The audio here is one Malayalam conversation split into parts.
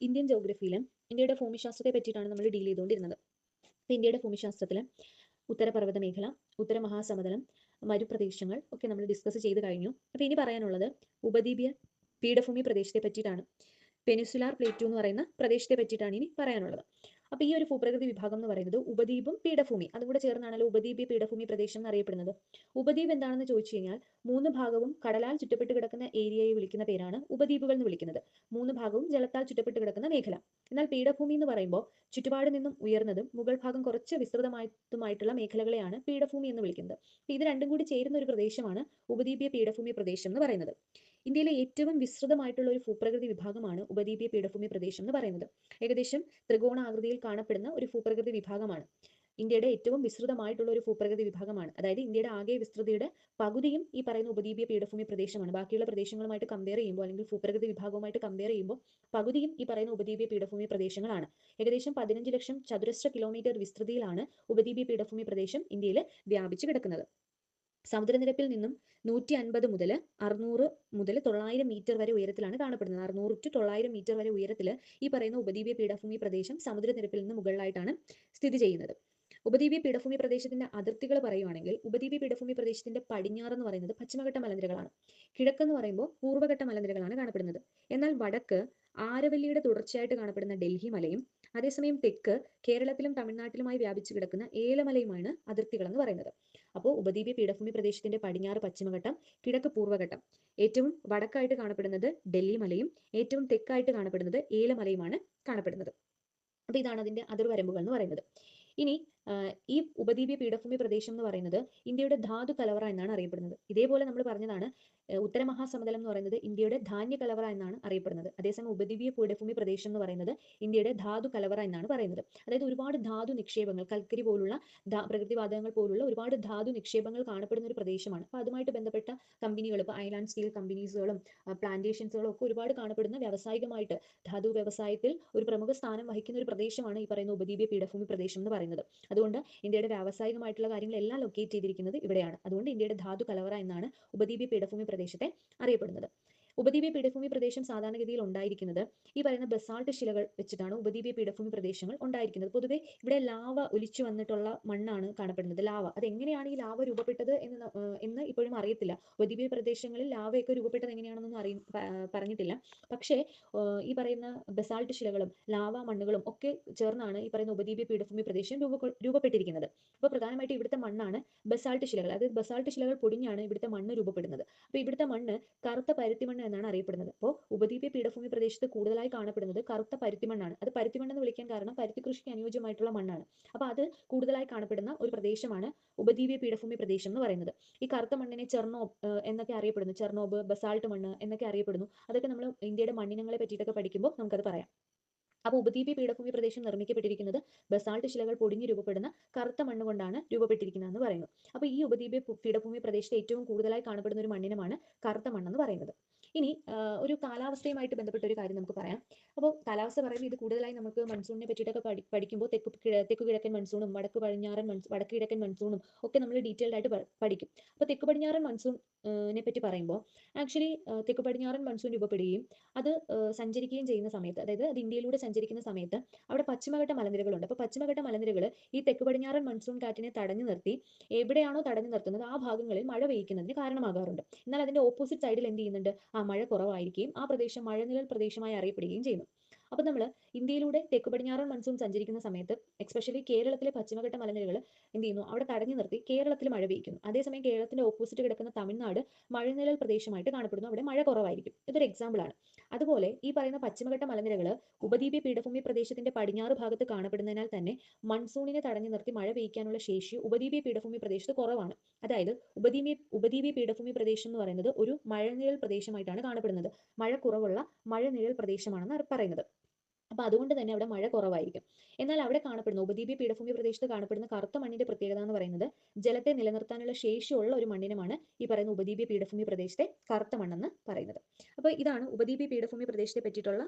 ഇന്ത്യൻ ജോഗ്രഫിയിൽ ഇന്ത്യയുടെ ഭൂമിശാസ്ത്രത്തെ പറ്റിയിട്ടാണ് നമ്മൾ ഡീൽ ചെയ്തുകൊണ്ടിരുന്നത്. അപ്പോൾ ഇന്ത്യയുടെ ഭൂമിശാസ്ത്രത്തിൽ ഉത്തരപർവത മേഖല ഉത്തര മഹാസമതലം മരുപ്രദേശങ്ങൾ ഒക്കെ നമ്മൾ ഡിസ്കസ് ചെയ്ത് കഴിഞ്ഞു. അപ്പോൾ ഇനി പറയാനുള്ളത് ഉപദ്വീപീയ പീഠഭൂമി പ്രദേശത്തെ പറ്റിയിട്ടാണ്. പെനിസുലാർ പ്ലേറ്റു എന്ന് പറയുന്ന പ്രദേശത്തെ പറ്റിയിട്ടാണ് ഇനി പറയാനുള്ളത്. അപ്പോൾ ഈ ഒരു ഭൂപ്രകൃതി വിഭാഗം എന്ന് പറയുന്നത് ഉപദ്വീപും പീഠഭൂമി. അതും കൂടെ ചേർന്നാണല്ലോ ഉപദ്വീപീയ പീഠഭൂമി പ്രദേശം എന്നറിയപ്പെടുന്നത്. ഉപദ്വീപ് എന്താണെന്ന് ചോദിച്ചു കഴിഞ്ഞാൽ മൂന്ന് ഭാഗവും കടലാൽ ചുറ്റപ്പെട്ട് കിടക്കുന്ന ഏരിയയെ വിളിക്കുന്ന പേരാണ് ഉപദ്വീപുകൾ എന്ന് വിളിക്കുന്നത്. മൂന്ന് ഭാഗവും ജലത്താൽ ചുറ്റപ്പെട്ട് കിടക്കുന്ന മേഖല. എന്നാൽ പീഠഭൂമി എന്ന് പറയുമ്പോൾ ചുറ്റുപാട് നിന്നും ഉയർന്നതും മുകൾ ഭാഗം കുറച്ച് വിസ്തൃതമായിട്ടുമായിട്ടുള്ള മേഖലകളെയാണ് പീഠഭൂമി എന്ന് വിളിക്കുന്നത്. ഇത് രണ്ടും കൂടി ചേരുന്ന ഒരു പ്രദേശമാണ് ഉപദ്വീപീയ പീഠഭൂമി പ്രദേശം എന്ന് പറയുന്നത്. ഇന്ത്യയിലെ ഏറ്റവും വിസ്തൃതമായിട്ടുള്ള ഒരു ഭൂപ്രകൃതി വിഭാഗമാണ് ഉപദ്വീപീയ പീഠഭൂമി പ്രദേശം എന്ന് പറയുന്നത്. ഏകദേശം ത്രികോണാകൃതിയിൽ കാണപ്പെടുന്ന ഒരു ഭൂപ്രകൃതി വിഭാഗമാണ്. ഇന്ത്യയുടെ ഏറ്റവും വിസ്തൃതമായിട്ടുള്ള ഒരു ഭൂപ്രകൃതി വിഭാഗമാണ്. അതായത് ഇന്ത്യയുടെ ആകെ വിസ്തൃതിയുടെ പകുതിയും ഈ പറയുന്ന ഉപദ്വീപീയ പീഠഭൂമി പ്രദേശമാണ്. ബാക്കിയുള്ള പ്രദേശങ്ങളുമായിട്ട് കമ്പയർ ചെയ്യുമ്പോൾ അല്ലെങ്കിൽ ഭൂപ്രകൃതി വിഭാഗവുമായിട്ട് കമ്പയർ ചെയ്യുമ്പോൾ പകുതിയും ഈ പറയുന്ന ഉപദ്വീപീയ പീഠഭൂമി പ്രദേശങ്ങളാണ്. ഏകദേശം പതിനഞ്ച് ലക്ഷം ചതുരശ്ര കിലോമീറ്റർ വിസ്തൃതിയിലാണ് ഉപദ്വീപീയ പീഠഭൂമി പ്രദേശം ഇന്ത്യയിൽ വ്യാപിച്ചു കിടക്കുന്നത്. സമുദ്രനിരപ്പിൽ നിന്നും നൂറ്റി അൻപത് മുതൽ അറുന്നൂറ് മുതൽ തൊള്ളായിരം മീറ്റർ വരെ ഉയരത്തിലാണ് കാണപ്പെടുന്നത്. അറുന്നൂറ് ടു തൊള്ളായിരം മീറ്റർ വരെ ഉയരത്തിൽ ഈ പറയുന്ന ഉപദ്വീപീയ പീഠഭൂമി പ്രദേശം സമുദ്രനിരപ്പിൽ നിന്ന് മുകളിലായിട്ടാണ് സ്ഥിതി ചെയ്യുന്നത്. ഉപദ്വീപീയ പീഠഭൂമി പ്രദേശത്തിന്റെ അതിർത്തികൾ പറയുവാണെങ്കിൽ ഉപദ്വീപീയ പീഠഭൂമി പ്രദേശത്തിന്റെ പടിഞ്ഞാറ് എന്ന് പറയുന്നത് പശ്ചിമഘട്ട മലനിരകളാണ്. കിഴക്ക് എന്ന് പറയുമ്പോൾ പൂർവഘട്ട മലനിരകളാണ് കാണപ്പെടുന്നത്. എന്നാൽ വടക്ക് ആരവല്ലിയുടെ തുടർച്ചയായിട്ട് കാണപ്പെടുന്ന ഡൽഹി മലയും അതേസമയം തെക്ക് കേരളത്തിലും തമിഴ്നാട്ടിലുമായി വ്യാപിച്ചു കിടക്കുന്ന ഏലമലയുമാണ് അതിർത്തികൾ എന്ന് പറയുന്നത്. അപ്പോൾ ഉപദ്വീപീയ പീഠഭൂമി പ്രദേശത്തിന്റെ പടിഞ്ഞാറ് പശ്ചിമഘട്ടം കിഴക്ക് പൂർവഘട്ടം. ഏറ്റവും വടക്കായിട്ട് കാണപ്പെടുന്നത് ഡൽഹി മലയും ഏറ്റവും തെക്കായിട്ട് കാണപ്പെടുന്നത് ഏലമലയുമാണ് കാണപ്പെടുന്നത്. അപ്പൊ ഇതാണ് അതിന്റെ അതിർവരമ്പുകൾ എന്ന് പറയുന്നത്. ഇനി ഈ ഉപദ്വീപീയ പീഠഭൂമി പ്രദേശം എന്ന് പറയുന്നത് ഇന്ത്യയുടെ ധാതു കലവറ എന്നാണ് അറിയപ്പെടുന്നത്. ഇതേപോലെ നമ്മൾ പറഞ്ഞതാണ് ഉത്തരമഹാസമതലം എന്ന് പറയുന്നത് ഇന്ത്യയുടെ ധാന്യ കലവറ എന്നാണ് അറിയപ്പെടുന്നത്. അതേസമയം ഉപദ്വീപീയ പീഠഭൂമി പ്രദേശം എന്ന് പറയുന്നത് ഇന്ത്യയുടെ ധാതു കലവറ എന്നാണ് പറയുന്നത്. അതായത് ഒരുപാട് ധാതു നിക്ഷേപങ്ങൾ കൽക്കരി പോലുള്ള പ്രകൃതിവാതകങ്ങൾ പോലുള്ള ഒരുപാട് ധാതു നിക്ഷേപങ്ങൾ കാണപ്പെടുന്ന ഒരു പ്രദേശമാണ്. അപ്പോൾ അതുമായിട്ട് ബന്ധപ്പെട്ട കമ്പനികൾ ഇപ്പോൾ ഐലാൻഡ് സ്റ്റീൽ കമ്പനീസുകളും പ്ലാന്റേഷൻസുകളും ഒക്കെ ഒരുപാട് കാണപ്പെടുന്ന വ്യാവസായികമായിട്ട് ധാതു വ്യവസായത്തിൽ ഒരു പ്രമുഖ സ്ഥാനം വഹിക്കുന്ന ഒരു പ്രദേശമാണ് ഈ പറയുന്ന ഉപദ്വീപീയ പീഠഭൂമി പ്രദേശം എന്ന് പറയുന്നത്. അതുകൊണ്ട് ഇന്ത്യയുടെ വ്യാവസായികമായിട്ടുള്ള കാര്യങ്ങളെല്ലാം ലൊക്കേറ്റ് ചെയ്തിരിക്കുന്നത് ഇവിടെയാണ്. അതുകൊണ്ട് ഇന്ത്യയുടെ ധാതു കലവറ എന്നാണ് ഉപദ്വീപീയ പീഠഭൂമി പ്രദേശത്തെ അറിയപ്പെടുന്നത്. ഉപദ്വീപീയ പീഠഭൂമി പ്രദേശം സാധാരണഗതിയിൽ ഉണ്ടായിരിക്കുന്നത് ഈ പറയുന്ന ബസാൾട്ട് ശിലകൾ വെച്ചിട്ടാണ് ഉപദ്വീപീയ പീഠഭൂമി പ്രദേശങ്ങൾ ഉണ്ടായിരിക്കുന്നത്. പൊതുവെ ഇവിടെ ലാവ ഒലിച്ചു വന്നിട്ടുള്ള മണ്ണാണ് കാണപ്പെടുന്നത്. ലാവ. അത് എങ്ങനെയാണ് ഈ ലാവ രൂപപ്പെട്ടത് എന്ന് എന്ന് ഇപ്പോഴും അറിയത്തില്ല. ഉപദ്വീപീയ പ്രദേശങ്ങളിൽ ലാവയൊക്കെ രൂപപ്പെട്ടത് എങ്ങനെയാണെന്നൊന്നും അറിയ പറഞ്ഞിട്ടില്ല. പക്ഷേ ഈ പറയുന്ന ബസാൾട്ട് ശിലകളും ലാവ മണ്ണുകളും ഒക്കെ ചേർന്നാണ് ഈ പറയുന്ന ഉപദ്വീപീയ പീഠഭൂമി പ്രദേശം രൂപ രൂപപ്പെട്ടിരിക്കുന്നത്. അപ്പോൾ പ്രധാനമായിട്ട് ഇവിടുത്തെ മണ്ണാണ് ബസാൾട്ട് ശിലകൾ. അതായത് ബസാൾട്ട് ശിലകൾ പൊടിഞ്ഞാണ് ഇവിടുത്തെ മണ്ണ് രൂപപ്പെടുന്നത്. അപ്പോൾ ഇവിടുത്തെ മണ്ണ് കറുത്ത പരുത്തി മണ്ണ് എന്നാണ് അറിയപ്പെടുന്നത്. അപ്പോൾ ഉപദ്വീപീയ പീഠഭൂമി പ്രദേശത്ത് കൂടുതലായി കാണപ്പെടുന്നത് കറുത്ത പരുത്തിമണ്ണാണ് അത് പരുത്തിമണ്ണെന്ന് വിളിക്കാൻ കാരണം പരുത്തി കൃഷിക്ക് അനുയോജ്യമായിട്ടുള്ള മണ്ണാണ്. അപ്പോൾ അത് കൂടുതലായി കാണപ്പെടുന്ന ഒരു പ്രദേശമാണ് ഉപദ്വീപീയ പീഠഭൂമി പ്രദേശം എന്ന് പറയുന്നത്. ഈ കറുത്ത മണ്ണിനെ ചെർണോബ് എന്നൊക്കെ അറിയപ്പെടുന്നു. ചെർണോബ് ബസാൾട്ട് മണ്ണ് എന്നൊക്കെ അറിയപ്പെടുന്നു. അതൊക്കെ നമ്മൾ ഇന്ത്യയുടെ മണ്ണിനങ്ങളെ പറ്റിയിട്ടൊക്കെ പഠിക്കുമ്പോൾ നമുക്കത് പറയാം. അപ്പോൾ ഉപദ്വീപീയ പീഠഭൂമി പ്രദേശം നിർമ്മിക്കപ്പെട്ടിരിക്കുന്നത് ബസാൾട്ട് ശിലകൾ പൊടിഞ്ഞു രൂപപ്പെടുന്ന കറുത്ത മണ്ണ് കൊണ്ടാണ് രൂപപ്പെട്ടിരിക്കുന്നതെന്ന് പറയുന്നു. അപ്പോൾ ഈ ഉപദ്വീപീയ പീഠഭൂമി പ്രദേശത്ത് ഏറ്റവും കൂടുതലായി കാണപ്പെടുന്ന ഒരു മണ്ണിനമാണ് കറുത്ത മണ്ണെന്ന് പറയുന്നത്. ഇനി ഒരു കാലാവസ്ഥയുമായിട്ട് ബന്ധപ്പെട്ട ഒരു കാര്യം നമുക്ക് പറയാം. അപ്പോൾ കാലാവസ്ഥ പറയുമ്പോൾ ഇത് കൂടുതലായി നമുക്ക് മൺസൂണിനെ പറ്റിയിട്ടൊക്കെ പഠി പഠിക്കുമ്പോൾ തെക്ക് തെക്ക് കിഴക്കൻ മൺസൂണും വടക്ക് പടിഞ്ഞാറൻ മൺസൂ വടക്ക് കിഴക്കൻ മൺസൂണും ഒക്കെ നമ്മൾ ഡീറ്റെയിൽഡ് ആയിട്ട് പഠിക്കും. അപ്പോൾ തെക്ക് പടിഞ്ഞാറൻ മൺസൂണിനെ പറ്റി പറയുമ്പോൾ ആക്ച്വലി തെക്ക് പടിഞ്ഞാറൻ മൺസൂൺ രൂപപ്പെടുകയും അത് സഞ്ചരിക്കുകയും ചെയ്യുന്ന സമയത്ത് അതായത് അത് ഇന്ത്യയിലൂടെ സഞ്ചരിക്കുന്ന സമയത്ത് അവിടെ പശ്ചിമഘട്ട മലനിരകളുണ്ട്. അപ്പോൾ പശ്ചിമഘട്ട മലനിരകൾ ഈ തെക്ക് പടിഞ്ഞാറൻ മൺസൂൺ കാറ്റിനെ തടഞ്ഞു നിർത്തി എവിടെയാണോ തടഞ്ഞു നിർത്തുന്നത് ആ ഭാഗങ്ങളിൽ മഴ പെയ്യ്ക്കുന്നതിന് കാരണമാകാറുണ്ട്. എന്നാൽ അതിന്റെ ഓപ്പോസിറ്റ് സൈഡിൽ എന്ത് ചെയ്യുന്നുണ്ട്? മഴ കുറവായിരിക്കുകയും ആ പ്രദേശം മഴനിഴൽ പ്രദേശമായി അറിയപ്പെടുകയും ചെയ്യുന്നു. അപ്പോൾ നമ്മൾ ഇന്ത്യയിലൂടെ തെക്ക് പടിഞ്ഞാറൻ മൺസൂൺ സഞ്ചരിക്കുന്ന സമയത്ത് എക്സ്പെഷ്യലി കേരളത്തിലെ പശ്ചിമഘട്ട മലനിരകൾ എന്ത് ചെയ്യുന്നു? അവിടെ തടഞ്ഞു നിർത്തി കേരളത്തിൽ മഴ പെയ്യ്ക്കുന്നു. അതേസമയം കേരളത്തിന്റെ ഓപ്പോസിറ്റ് കിടക്കുന്ന തമിഴ്നാട് മഴനിഴൽ പ്രദേശമായിട്ട് കാണപ്പെടുന്നു. അവിടെ മഴ കുറവായിരിക്കും. ഇതൊരു എക്സാമ്പിൾ ആണ്. അതുപോലെ ഈ പറയുന്ന പശ്ചിമഘട്ട മലനിരകൾ ഉപദ്വീപീയ പീഠഭൂമി പ്രദേശത്തിന്റെ പടിഞ്ഞാറ് ഭാഗത്ത് കാണപ്പെടുന്നതിനാൽ തന്നെ മൺസൂണിനെ തടഞ്ഞു നിർത്തി മഴ പെയ്യ്ക്കാനുള്ള ശേഷി ഉപദ്വീപീയ പീഠഭൂമി പ്രദേശത്ത് കുറവാണ്. അതായത് ഉപദ്വീപീയ ഉപദ്വീപീയ പീഠഭൂമി പ്രദേശം എന്ന് പറയുന്നത് ഒരു മഴനിഴൽ പ്രദേശമായിട്ടാണ് കാണപ്പെടുന്നത്. മഴ കുറവുള്ള മഴനിഴൽ പ്രദേശമാണെന്ന് പറയുന്നത്. അപ്പോൾ അതുകൊണ്ട് തന്നെ അവിടെ മഴ കുറവായിരിക്കും. എന്നാൽ അവിടെ കാണപ്പെടുന്ന ഉപദ്വീപീയ പീഠഭൂമി പ്രദേശത്ത് കാണപ്പെടുന്ന കറുത്ത മണ്ണിന്റെ പ്രത്യേകത എന്ന് പറയുന്നത് ജലത്തെ നിലനിർത്താനുള്ള ശേഷിയുള്ള ഒരു മണ്ണിനുമാണ് ഈ പറയുന്ന ഉപദ്വീപീയ പീഠഭൂമി പ്രദേശത്തെ കറുത്ത മണ്ണെന്ന് പറയുന്നത്. അപ്പോൾ ഇതാണ് ഉപദ്വീപീയ പീഠഭൂമി പ്രദേശത്തെ പറ്റിയിട്ടുള്ള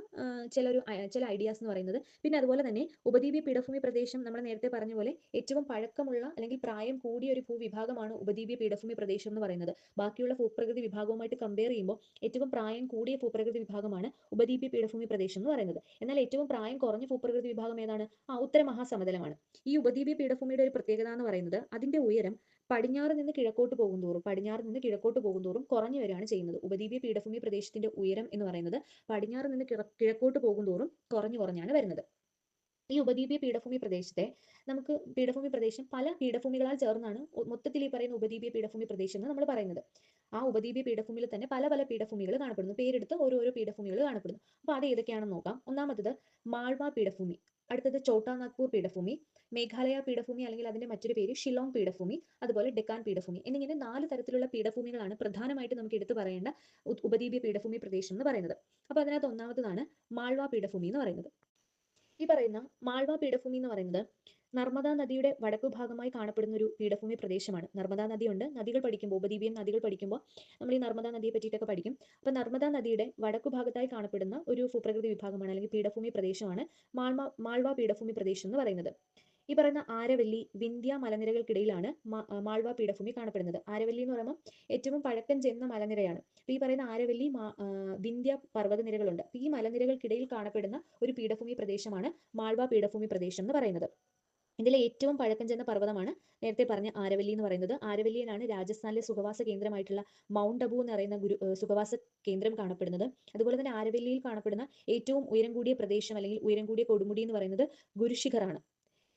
ചില ഒരു ചില ഐഡിയാസ് എന്ന് പറയുന്നത്. പിന്നെ അതുപോലെ തന്നെ ഉപദ്വീപീയ പീഠഭൂമി പ്രദേശം നമ്മൾ നേരത്തെ പറഞ്ഞ പോലെ ഏറ്റവും പഴക്കമുള്ള അല്ലെങ്കിൽ പ്രായം കൂടിയ ഒരു ഭൂവിഭാഗമാണ് ഉപദ്വീപീയ പീഠഭൂമി പ്രദേശം എന്ന് പറയുന്നത്. ബാക്കിയുള്ള ഭൂപ്രകൃതി വിഭാഗവുമായിട്ട് കമ്പയർ ചെയ്യുമ്പോൾ ഏറ്റവും പ്രായം കൂടിയ ഭൂപ്രകൃതി വിഭാഗമാണ് ഉപദ്വീപീയ പീഠഭൂമി പ്രദേശം എന്ന് പറയുന്നത്. എന്നാൽ ഏറ്റവും പ്രായം കുറഞ്ഞ ഭൂപ്രകൃതി വിഭാഗം ഏതാണ്? ആ ഉത്തര മഹാസമതലമാണ് ഈ ഉപദ്വീപീയ പീഠഭൂമിയുടെ ഒരു പ്രത്യേകത എന്ന് പറയുന്നത് അതിന്റെ ഉയരം പടിഞ്ഞാറ് നിന്ന് കിഴക്കോട്ട് പോകുന്തോറും പടിഞ്ഞാറ് നിന്ന് കിഴക്കോട്ട് പോകുന്തോറും കുറഞ്ഞു വരികയാണ് ചെയ്യുന്നത്. ഉപദ്വീപീയ പീഠഭൂമി പ്രദേശത്തിന്റെ ഉയരം എന്ന് പറയുന്നത് പടിഞ്ഞാറ് നിന്ന് കിഴക്കോട്ട് പോകുന്തോറും കുറഞ്ഞു കുറഞ്ഞാണ് വരുന്നത്. ഈ ഉപദ്വീപീയ പീഠഭൂമി പ്രദേശത്തെ നമുക്ക് പീഠഭൂമി പ്രദേശം പല പീഠഭൂമികളാൽ ചേർന്നാണ് മൊത്തത്തിൽ ഈ പറയുന്ന ഉപദ്വീപീയ പീഠഭൂമി പ്രദേശം എന്ന് നമ്മൾ പറയുന്നത്. ആ ഉപദ്വീപീയ പീഠഭൂമിയിൽ തന്നെ പല പല പീഠഭൂമികൾ കാണപ്പെടുന്നു. പേരെടുത്ത് ഓരോരോ പീഠഭൂമികൾ കാണപ്പെടുന്നു. അപ്പോൾ അത് ഏതൊക്കെയാണെന്ന് നോക്കാം. ഒന്നാമത്തത് മാൾവ പീഠഭൂമി അടുത്തത് ചോട്ടാ നാഗ്പൂർ പീഠഭൂമി മേഘാലയ പീഠഭൂമി അല്ലെങ്കിൽ അതിന്റെ മറ്റൊരു പേര് ഷിലോങ് പീഠഭൂമി അതുപോലെ ഡെക്കാൻ പീഠഭൂമി. എന്നിങ്ങനെ നാല് തരത്തിലുള്ള പീഠഭൂമികളാണ് പ്രധാനമായിട്ട് നമുക്ക് എടുത്തു പറയേണ്ട ഉപദ്വീപീയ പീഠഭൂമി പ്രദേശം എന്ന് പറയുന്നത്. അപ്പോൾ അതിനകത്ത് ഒന്നാമത്തതാണ് മാൾവ പീഠഭൂമി എന്ന് പറയുന്നത്. ഈ പറയുന്ന മാൾവ പീഠഭൂമി എന്ന് പറയുന്നത് നർമ്മദാ നദിയുടെ വടക്കു ഭാഗമായി കാണപ്പെടുന്ന ഒരു പീഠഭൂമി പ്രദേശമാണ്. നർമ്മദാ നദിയുണ്ട്. നദികൾ പഠിക്കുമ്പോൾ ഉപദ്വീപിയൻ നദികൾ പഠിക്കുമ്പോൾ നമ്മൾ ഈ നർമ്മദാ നദിയെ പറ്റിയിട്ടൊക്കെ പഠിക്കും. അപ്പോൾ നർമ്മദാ നദിയുടെ വടക്കു ഭാഗത്തായി കാണപ്പെടുന്ന ഒരു ഭൂപ്രകൃതി വിഭാഗമാണ് അല്ലെങ്കിൽ പീഠഭൂമി പ്രദേശമാണ് മാൾവ മാൾവ പീഠഭൂമി പ്രദേശം എന്ന് പറയുന്നത്. ഈ പറയുന്ന ആരവല്ലി വിന്ധ്യ മലനിരകൾക്കിടയിലാണ് മാൾവ പീഠഭൂമി കാണപ്പെടുന്നത്. ആരവല്ലി എന്ന് പറയുമ്പോൾ ഏറ്റവും പഴക്കം ചെന്ന മലനിരയാണ്. ഈ പറയുന്ന ആരവല്ലി വിന്ധ്യ പർവതനിരകളുണ്ട്. ഈ മലനിരകൾക്കിടയിൽ കാണപ്പെടുന്ന ഒരു പീഠഭൂമി പ്രദേശമാണ് മാൾവ പീഠഭൂമി പ്രദേശം എന്ന് പറയുന്നത്. ഇതിലെ ഏറ്റവും പഴക്കം ചെന്ന പർവതമാണ് നേരത്തെ പറഞ്ഞ ആരവല്ലി എന്ന് പറയുന്നത്. ആരവല്ലിയിലാണ് രാജസ്ഥാനിലെ സുഖവാസ കേന്ദ്രമായിട്ടുള്ള മൗണ്ട് അബു എന്ന് പറയുന്ന ഗുരു സുഖവാസ കേന്ദ്രം കാണപ്പെടുന്നത്. അതുപോലെ തന്നെ ആരവല്ലിയിൽ കാണപ്പെടുന്ന ഏറ്റവും ഉയരം കൂടിയ പ്രദേശം അല്ലെങ്കിൽ ഉയരം കൂടിയ കൊടുമുടി എന്ന് പറയുന്നത് ഗുരുശിഖറാണ്.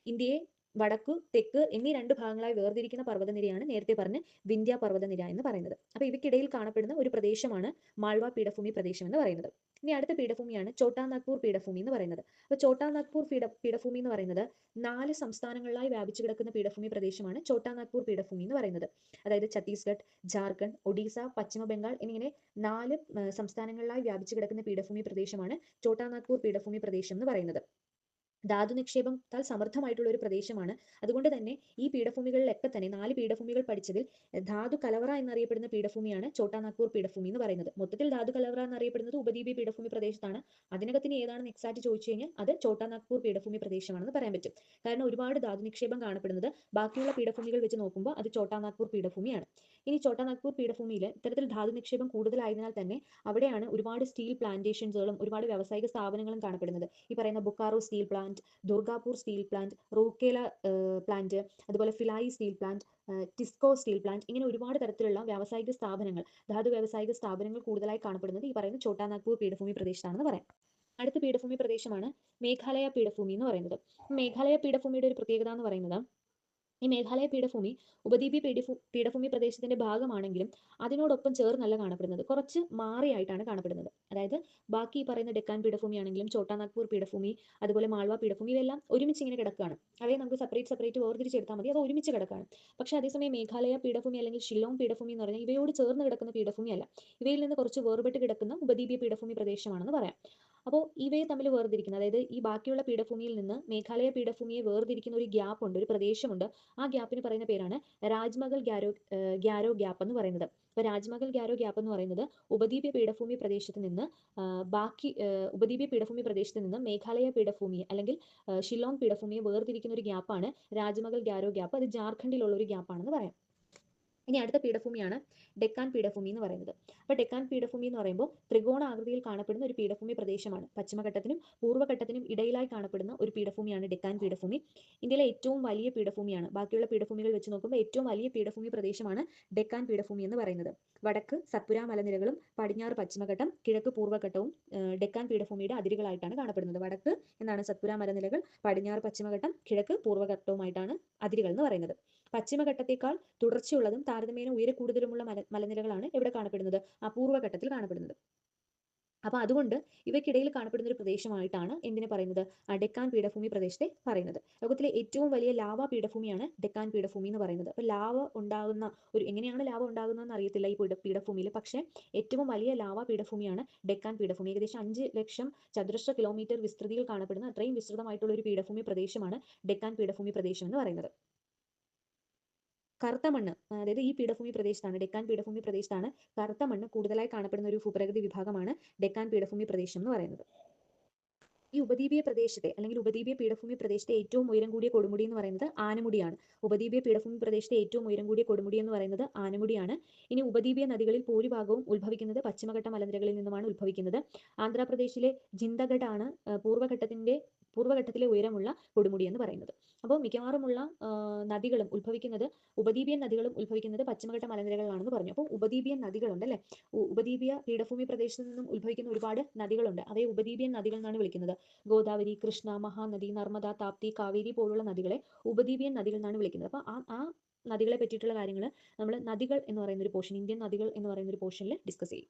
ഇന്ത്യയെ വടക്കു തെക്ക് എന്നീ രണ്ട് ഭാഗങ്ങളായി വേർതിരിക്കുന്ന പർവതനിരയാണ് നേരത്തെ പറഞ്ഞ വിന്ധ്യ പർവതനിര എന്ന് പറയുന്നത്. അപ്പൊ ഇവയ്ക്കിടയിൽ കാണപ്പെടുന്ന ഒരു പ്രദേശമാണ് മാൾവ പീഠഭൂമി പ്രദേശം എന്ന് പറയുന്നത്. ഇനി അടുത്ത പീഠഭൂമിയാണ് ചോട്ടാ നാഗ്പൂർ പീഠഭൂമി എന്ന് പറയുന്നത്. അപ്പൊ ചോട്ടാ നാഗ്പൂർ പീഠ പീഠഭൂമി എന്ന് പറയുന്നത് നാല് സംസ്ഥാനങ്ങളിലായി വ്യാപിച്ചു കിടക്കുന്ന പീഠഭൂമി പ്രദേശമാണ് ചോട്ടാ നാഗ്പൂർ പീഠഭൂമി എന്ന് പറയുന്നത്. അതായത് ഛത്തീസ്ഗഡ് ജാർഖണ്ഡ് ഒഡീസ പശ്ചിമ ബംഗാൾ എന്നിങ്ങനെ നാല് സംസ്ഥാനങ്ങളിലായി വ്യാപിച്ചു കിടക്കുന്ന പീഠഭൂമി പ്രദേശമാണ് ചോട്ടാ നാഗ്പൂർ പീഠഭൂമി പ്രദേശം എന്ന് പറയുന്നത്. ധാതു നിക്ഷേപം താൽ സമൃദ്ധമായിട്ടുള്ള ഒരു പ്രദേശമാണ്. അതുകൊണ്ട് തന്നെ ഈ പീഠഭൂമികളിലൊക്കെ തന്നെ നാല് പീഠഭൂമികൾ പഠിച്ചതിൽ ധാതു കലവറ എന്നറിയപ്പെടുന്ന പീഠഭൂമിയാണ് ചോട്ടാനാഗ്പൂർ പീഠഭൂമി എന്ന് പറയുന്നത്. മൊത്തത്തിൽ ധാതു കലവറ എന്നറിയപ്പെടുന്നത് ഉപദ്വീപീയ പീഠഭൂമി പ്രദേശത്താണ്. അതിനകത്തിന് ഏതാണെന്ന് എക്സാക്ട് ചോദിച്ചു കഴിഞ്ഞാൽ അത് ചോട്ടാനാഗ്പൂർ പീഠഭൂമി പ്രദേശമാണെന്ന് പറയാൻ പറ്റും. കാരണം ഒരുപാട് ധാതു നിക്ഷേപം കാണപ്പെടുന്നത് ബാക്കിയുള്ള പീഠഭൂമികൾ വെച്ച് നോക്കുമ്പോൾ അത് ചോട്ടാനാഗ്പൂർ പീഠഭൂമിയാണ്. ഇനി ചോട്ടാ നാഗ്പൂർ പീഠഭൂമിയിൽ ഇത്തരത്തിൽ ധാതു നിക്ഷേപം കൂടുതലായതിനാൽ തന്നെ അവിടെയാണ് ഒരുപാട് സ്റ്റീൽ പ്ലാന്റേഷൻസുകളും ഒരുപാട് വ്യാവസായിക സ്ഥാപനങ്ങളും കാണപ്പെടുന്നത്. ഈ പറയുന്ന Bokaro steel plant Durgapur steel plant Rourkela plant അതുപോലെ Bhilai steel plant TISCO steel plant ഇങ്ങനെ ഒരുപാട് തരത്തിലുള്ള വ്യാവസായിക സ്ഥാപനങ്ങൾ ധാതു വ്യാവസായിക സ്ഥാപനങ്ങൾ കൂടുതലായി കാണപ്പെടുന്നത് ഈ പറയുന്ന ചോട്ടാ നാഗ്പൂർ പീഠഭൂമി പ്രദേശത്താണെന്ന് പറയാം. അടുത്ത പീഠഭൂമി പ്രദേശമാണ് മേഘാലയ പീഠഭൂമി എന്ന് പറയുന്നത്. മേഘാലയ പീഠഭൂമിയുടെ ഒരു പ്രത്യേകത എന്ന് പറയുന്നത് ഈ മേഘാലയ പീഠഭൂമി ഉപദ്വീപീയ പീഠഭൂ പീഠഭൂമി പ്രദേശത്തിന്റെ ഭാഗമാണെങ്കിലും അതിനോടൊപ്പം ചേർന്നല്ല കാണപ്പെടുന്നത്. കുറച്ച് മാറിയായിട്ടാണ് കാണപ്പെടുന്നത്. അതായത് ബാക്കി ഈ പറയുന്ന ഡെക്കാൻ പീഠഭൂമി ആണെങ്കിലും ചോട്ടാനാഗ്പൂർ പീഠഭൂമി അതുപോലെ മാൾവ പീഠഭൂമി ഇവയെല്ലാം ഒരുമിച്ച് ഇങ്ങനെ കിടക്കുകയാണ്. അവയെ നമുക്ക് സെപ്പറേറ്റ് സെപ്പറേറ്റ് വേർതിരിച്ചെടുത്താൽ മതി. അത് ഒരുമിച്ച് കിടക്കുകയാണ്. പക്ഷേ അതേസമയം മേഘാലയ പീഠഭൂമി അല്ലെങ്കിൽ ഷില്ലോങ് പീഠഭൂമി എന്ന് പറഞ്ഞാൽ ഇവയോട് ചേർന്ന് കിടക്കുന്ന പീഠഭൂമി അല്ല ഇവയിൽ നിന്ന് കുറച്ച് വേർപെട്ട് കിടക്കുന്ന ഉപദ്വീപീയ പീഠഭൂമി പ്രദേശമാണെന്ന് പറയാം. അപ്പോൾ ഇവയെ തമ്മിൽ വേർതിരിക്കുന്നത്. അതായത് ഈ ബാക്കിയുള്ള പീഠഭൂമിയിൽ നിന്ന് മേഘാലയ പീഠഭൂമിയെ വേർതിരിക്കുന്ന ഒരു ഗ്യാപ്പ് ഉണ്ട് ഒരു പ്രദേശമുണ്ട്. ആ ഗ്യാപ്പിന് പറയുന്ന പേരാണ് രാജ്മഗൽ ഗ്യാരോ ഗ്യാരോ ഗ്യാപ്പ് എന്ന് പറയുന്നത്. അപ്പോൾ രാജ്മഗൽ ഗ്യാരോ ഗ്യാപ്പ് എന്ന് പറയുന്നത് ഉപദ്വീപ്യ പീഠഭൂമി പ്രദേശത്ത് നിന്ന് ബാക്കി ഉപദ്വീപ്യ പീഠഭൂമി പ്രദേശത്ത് നിന്ന് മേഘാലയ പീഠഭൂമി അല്ലെങ്കിൽ ഷില്ലോങ് പീഠഭൂമിയെ വേർതിരിക്കുന്ന ഒരു ഗ്യാപ്പാണ് രാജ്മഗൽ ഗ്യാരോ ഗ്യാപ്പ്. അത് ജാർഖണ്ഡിലുള്ള ഒരു ഗ്യാപ്പാണെന്ന് പറയാം. ഇനി അടുത്ത പീഠഭൂമിയാണ് ഡെക്കാൻ പീഠഭൂമി എന്ന് പറയുന്നത്. അപ്പോൾ ഡെക്കാൻ പീഠഭൂമി എന്ന് പറയുമ്പോൾ ത്രികോണാകൃതിയിൽ കാണപ്പെടുന്ന ഒരു പീഠഭൂമി പ്രദേശമാണ്. പശ്ചിമഘട്ടത്തിനും പൂർവഘട്ടത്തിനും ഇടയിലായി കാണപ്പെടുന്ന ഒരു പീഠഭൂമിയാണ് ഡെക്കാൻ പീഠഭൂമി. ഇന്ത്യയിലെ ഏറ്റവും വലിയ പീഠഭൂമിയാണ്. ബാക്കിയുള്ള പീഠഭൂമികൾ വെച്ച് നോക്കുമ്പോൾ ഏറ്റവും വലിയ പീഠഭൂമി പ്രദേശമാണ് ഡെക്കാൻ പീഠഭൂമി എന്ന് പറയുന്നത്. വടക്ക് സത്പുര മലനിരകളും പടിഞ്ഞാറ് പശ്ചിമഘട്ടം കിഴക്ക് പൂർവഘട്ടവും ഡെക്കാൻ പീഠഭൂമിയുടെ അതിരുകളായിട്ടാണ് കാണപ്പെടുന്നത്. വടക്ക് എന്നാണ് സത്പുര മലനിരകൾ പടിഞ്ഞാറ് പശ്ചിമഘട്ടം കിഴക്ക് പൂർവഘട്ടവുമായിട്ടാണ് അതിരുകൾ എന്ന് പറയുന്നത്. പശ്ചിമഘട്ടത്തേക്കാൾ തുടർച്ചയുള്ളതും താരതമ്യേന ഉയര കൂടുതലുമുള്ള മല മലനിരകളാണ് ഇവിടെ കാണപ്പെടുന്നത്. അപൂർവഘട്ടത്തിൽ കാണപ്പെടുന്നത്. അപ്പോൾ അതുകൊണ്ട് ഇവയ്ക്കിടയിൽ കാണപ്പെടുന്ന ഒരു പ്രദേശമായിട്ടാണ് എന്തിനെ പറയുന്നത്? ഡെക്കാൻ പീഠഭൂമി പ്രദേശത്തെ പറയുന്നത്. ലോകത്തിലെ ഏറ്റവും വലിയ ലാവ പീഠഭൂമിയാണ് ഡെക്കാൻ പീഠഭൂമി എന്ന് പറയുന്നത്. അപ്പോൾ ലാവ ഉണ്ടാകുന്ന ഒരു എങ്ങനെയാണ് ലാവ ഉണ്ടാകുന്നതെന്ന് അറിയത്തില്ല ഈ പീഠ പീഠഭൂമിയിൽ. പക്ഷേ ഏറ്റവും വലിയ ലാവ പീഠഭൂമിയാണ് ഡെക്കാൻ പീഠഭൂമി. ഏകദേശം അഞ്ച് ലക്ഷം ചതുരശ്ര കിലോമീറ്റർ വിസ്തൃതിയിൽ കാണപ്പെടുന്ന അത്രയും വിസ്തൃതമായിട്ടുള്ള ഒരു പീഠഭൂമി പ്രദേശമാണ് ഡെക്കാൻ പീഠഭൂമി പ്രദേശം എന്ന് പറയുന്നത്. കറുത്ത മണ്ണ് അതായത് ഈ പീഠഭൂമി പ്രദേശത്താണ് ഡെക്കാൻ പീഠഭൂമി പ്രദേശത്താണ് കറുത്ത മണ്ണ് കൂടുതലായി കാണപ്പെടുന്ന ഒരു ഭൂപ്രകൃതി വിഭാഗമാണ് ഡെക്കാൻ പീഠഭൂമി പ്രദേശം എന്ന് പറയുന്നത്. ഈ ഉപദ്വീപീയ പ്രദേശത്തെ അല്ലെങ്കിൽ ഉപദ്വീപീയ പീഠഭൂമി പ്രദേശത്തെ ഏറ്റവും ഉയരം കൂടിയ കൊടുമുടി എന്ന് പറയുന്നത് ആനമുടിയാണ്. ഉപദ്വീപീയ പീഠഭൂമി പ്രദേശത്തെ ഏറ്റവും ഉയരം കൂടിയ കൊടുമുടി എന്ന് പറയുന്നത് ആനമുടിയാണ്. ഇനി ഉപദ്വീപീയ നദികളിൽ ഭൂരിഭാഗവും ഉത്ഭവിക്കുന്നത് പശ്ചിമഘട്ട മലനിരകളിൽ നിന്നുമാണ് ഉത്ഭവിക്കുന്നത്. ആന്ധ്രാപ്രദേശിലെ ജിന്തഗഡാണ് പൂർവഘട്ടത്തിന്റെ പൂർവഘട്ടത്തിലെ ഉയരമുള്ള കൊടുമുടി എന്ന് പറയുന്നത്. അപ്പോൾ മിക്കവാറുമുള്ള നദികളും ഉത്ഭവിക്കുന്നത് ഉപദ്വീപിയൻ നദികളും ഉത്ഭവിക്കുന്നത് പശ്ചിമഘട്ട മലനിരകളിലാണെന്ന് പറഞ്ഞു. അപ്പോൾ ഉപദ്വീപിയൻ നദികളുണ്ട് അല്ലെ? ഉപദ്വീപീയ പീഠഭൂമി പ്രദേശത്ത് നിന്നും ഉത്ഭവിക്കുന്ന ഒരുപാട് നദികളുണ്ട്. അവയെ ഉപദ്വീപിയൻ നദികൾ എന്നാണ് വിളിക്കുന്നത്. ഗോദാവരി കൃഷ്ണ മഹാനദി നർമ്മദ താപ്തി കാവേരി പോലുള്ള നദികളെ ഉപദ്വീപിയൻ നദികൾ എന്നാണ് വിളിക്കുന്നത്. അപ്പോൾ ആ ആ നദികളെ പറ്റിയിട്ടുള്ള കാര്യങ്ങൾ നമ്മൾ നദികൾ എന്ന് പറയുന്ന ഒരു പോർഷൻ ഇന്ത്യൻ നദികൾ എന്ന് പറയുന്ന ഒരു പോർഷനിൽ ഡിസ്കസ് ചെയ്യും.